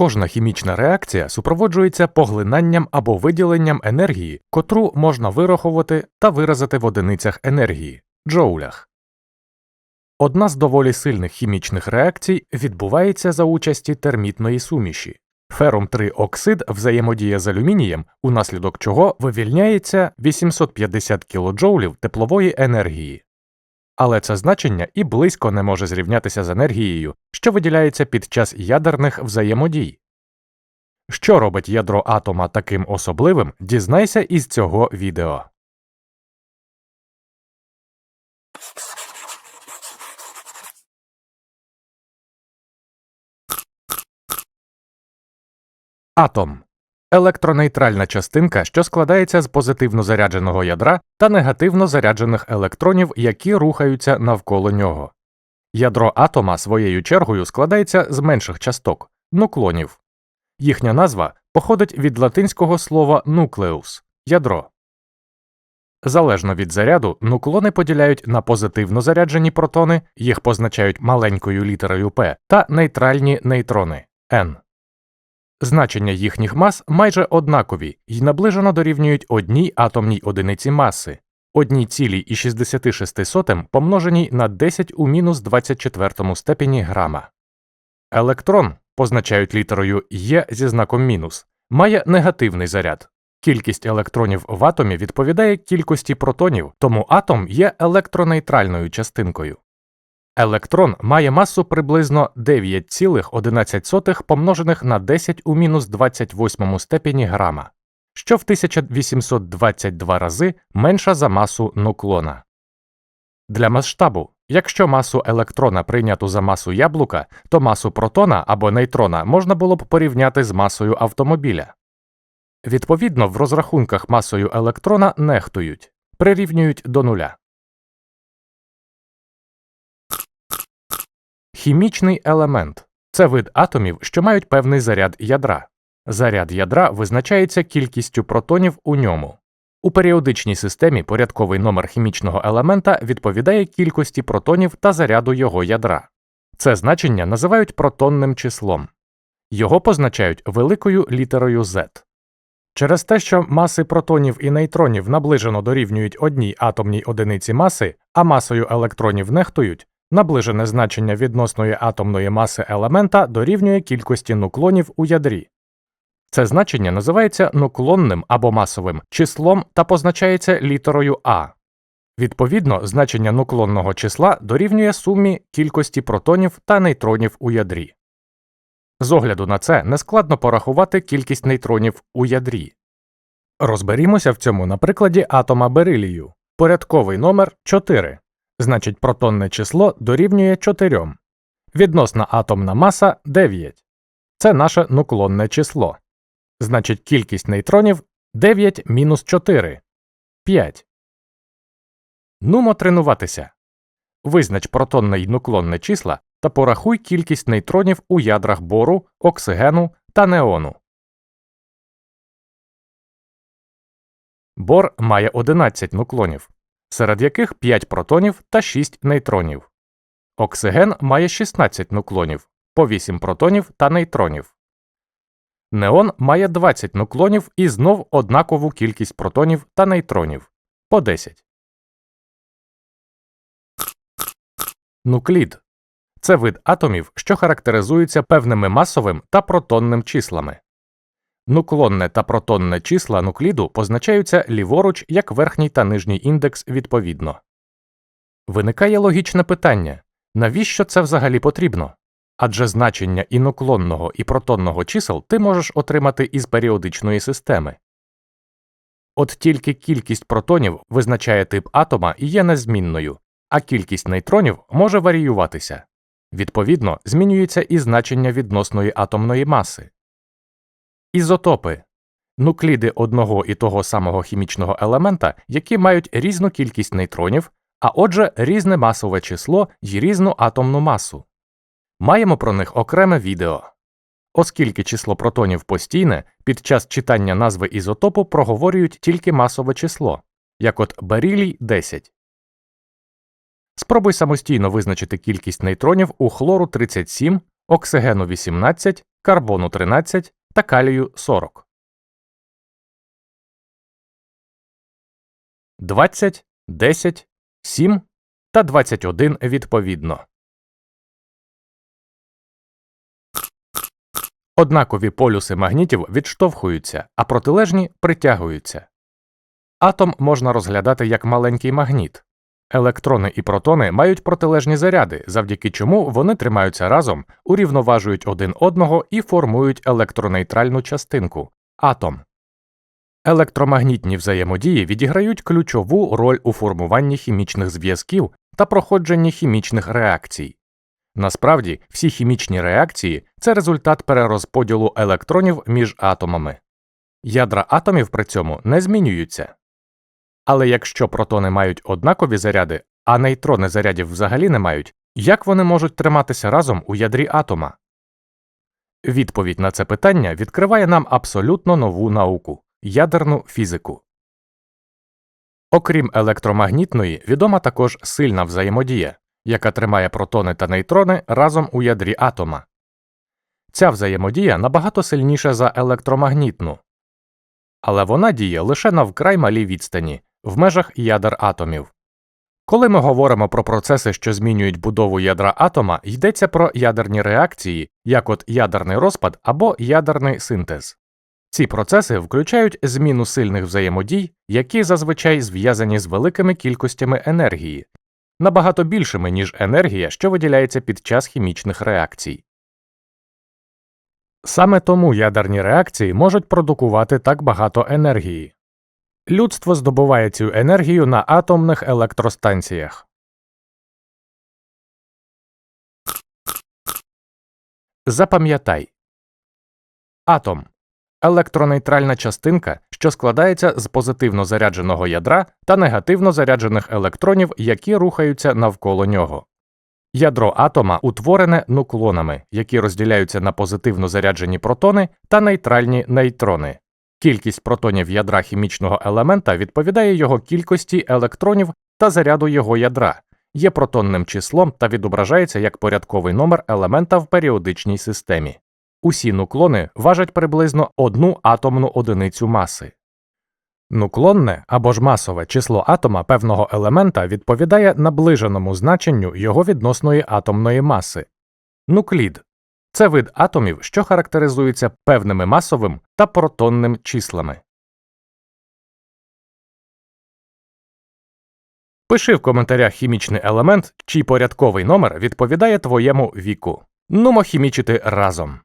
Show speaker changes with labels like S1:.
S1: Кожна хімічна реакція супроводжується поглинанням або виділенням енергії, котру можна вирахувати та виразити в одиницях енергії джоулях. Одна з доволі сильних хімічних реакцій відбувається за участі термітної суміші. Ферум 3 оксид взаємодіє з алюмінієм, унаслідок чого вивільняється 850 кДж теплової енергії. Але це значення і близько не може зрівнятися з енергією, що виділяється під час ядерних взаємодій. Що робить ядро атома таким особливим, дізнайся із цього відео. Атом електронейтральна частинка, що складається з позитивно зарядженого ядра та негативно заряджених електронів, які рухаються навколо нього. Ядро атома своєю чергою складається з менших часток нуклонів. Їхня назва походить від латинського слова nucleus – ядро. Залежно від заряду, нуклони поділяють на позитивно заряджені протони, їх позначають маленькою літерою P, та нейтральні нейтрони N. Значення їхніх мас майже однакові і наближено дорівнюють одній атомній одиниці маси 1,66 помноженій на 10 у мінус 24 степені грама. Електрон, позначають літерою Е зі знаком мінус, має негативний заряд. Кількість електронів в атомі відповідає кількості протонів, тому атом є електронейтральною частинкою. Електрон має масу приблизно 9,11 помножених на 10 у мінус 28 степені грама, що в 1822 рази менша за масу нуклона. Для масштабу, якщо масу електрона прийняту за масу яблука, то масу протона або нейтрона можна було б порівняти з масою автомобіля. Відповідно, в розрахунках масою електрона нехтують, прирівнюють до нуля. Хімічний елемент це вид атомів, що мають певний заряд ядра. Заряд ядра визначається кількістю протонів у ньому. У періодичній системі порядковий номер хімічного елемента відповідає кількості протонів та заряду його ядра. Це значення називають протонним числом. Його позначають великою літерою Z. Через те, що маси протонів і нейтронів наближено дорівнюють одній атомній одиниці маси, а масою електронів нехтують, Наближене значення відносної атомної маси елемента дорівнює кількості нуклонів у ядрі. Це значення називається нуклонним або масовим числом та позначається літерою А. Відповідно, значення нуклонного числа дорівнює сумі кількості протонів та нейтронів у ядрі. З огляду на це нескладно порахувати кількість нейтронів у ядрі. Розберімося в цьому на прикладі атома берилію. Порядковий номер 4 значить протонне число дорівнює 4. Відносна атомна маса 9. Це наше нуклонне число. Значить кількість нейтронів 9 мінус 4 5. Нумо тренуватися. Визнач протонне й нуклонне числа та порахуй кількість нейтронів у ядрах бору, оксигену та неону. Бор має 11 нуклонів серед яких 5 протонів та 6 нейтронів. Оксиген має 16 нуклонів, по 8 протонів та нейтронів. Неон має 20 нуклонів і знов однакову кількість протонів та нейтронів по 10. Нуклід це вид атомів, що характеризуються певними масовим та протонним числами. Нуклонне та протонне числа нукліду позначаються ліворуч як верхній та нижній індекс відповідно. Виникає логічне питання навіщо це взагалі потрібно? Адже значення і нуклонного і протонного чисел ти можеш отримати із періодичної системи. От тільки кількість протонів визначає тип атома і є незмінною, а кількість нейтронів може варіюватися. Відповідно, змінюється і значення відносної атомної маси. Ізотопи нукліди одного і того самого хімічного елемента, які мають різну кількість нейтронів, а отже, різне масове число й різну атомну масу. Маємо про них окреме відео. Оскільки число протонів постійне, під час читання назви ізотопу проговорюють тільки масове число, як от берілій 10. Спробуй самостійно визначити кількість нейтронів у хлору 37, оксигену 18, карбону 13 та калію 40. 20, 10, 7 та 21 відповідно. Однакові полюси магнітів відштовхуються, а протилежні притягуються. Атом можна розглядати як маленький магніт. Електрони і протони мають протилежні заряди, завдяки чому вони тримаються разом, урівноважують один одного і формують електронейтральну частинку атом. Електромагнітні взаємодії відіграють ключову роль у формуванні хімічних зв'язків та проходженні хімічних реакцій. Насправді, всі хімічні реакції це результат перерозподілу електронів між атомами. Ядра атомів при цьому не змінюються. Але якщо протони мають однакові заряди, а нейтрони зарядів взагалі не мають, як вони можуть триматися разом у ядрі атома? Відповідь на це питання відкриває нам абсолютно нову науку ядерну фізику. Окрім електромагнітної, відома також сильна взаємодія, яка тримає протони та нейтрони разом у ядрі атома. Ця взаємодія набагато сильніша за електромагнітну, але вона діє лише на вкрай малій відстані в межах ядер атомів. Коли ми говоримо про процеси, що змінюють будову ядра атома, йдеться про ядерні реакції, як от ядерний розпад або ядерний синтез. Ці процеси включають зміну сильних взаємодій, які зазвичай зв'язані з великими кількостями енергії, набагато більшими, ніж енергія, що виділяється під час хімічних реакцій. Саме тому ядерні реакції можуть продукувати так багато енергії. Людство здобуває цю енергію на атомних електростанціях. Запам'ятай Атом електронейтральна частинка, що складається з позитивно зарядженого ядра та негативно заряджених електронів, які рухаються навколо нього. Ядро атома утворене нуклонами, які розділяються на позитивно заряджені протони та нейтральні нейтрони. Кількість протонів ядра хімічного елемента відповідає його кількості електронів та заряду його ядра, є протонним числом та відображається як порядковий номер елемента в періодичній системі. Усі нуклони важать приблизно одну атомну одиницю маси. Нуклонне або ж масове число атома певного елемента відповідає наближеному значенню його відносної атомної маси. Нуклід це вид атомів, що характеризується певними масовим та протонним числами. Пиши в коментарях хімічний елемент, чий порядковий номер відповідає твоєму віку. Нумо хімічити разом.